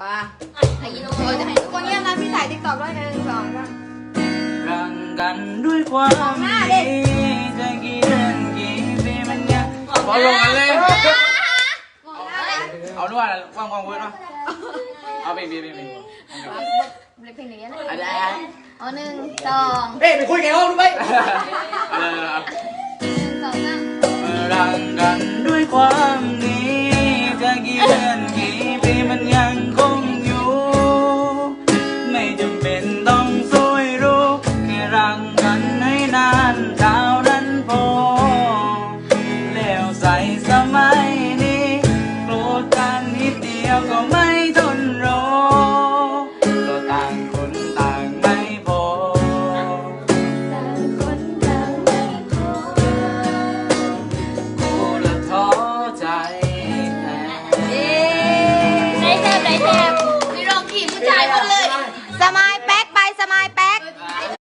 ว้าไอ้ยีโน่โอ้ยจะให้ทุกคนเงียบนะพี่ถ่ายติ๊กต็อกด้วยหนึ่งสองสามรังกันด้วยความดีจะกี่เดือนกี่ปีมันยังพอลงกันเลยมองหน้าเลยเอาด้วยว่างว่างเว้ยเนาะเอาไปไปไปไปเล็กเพลงอย่างนี้นะอะไรเอาหนึ่งสองเฮ้ยไปคุยกันห้องดูไปอะไรหนึ่งสองสามรังกันด้วยความ 两个麦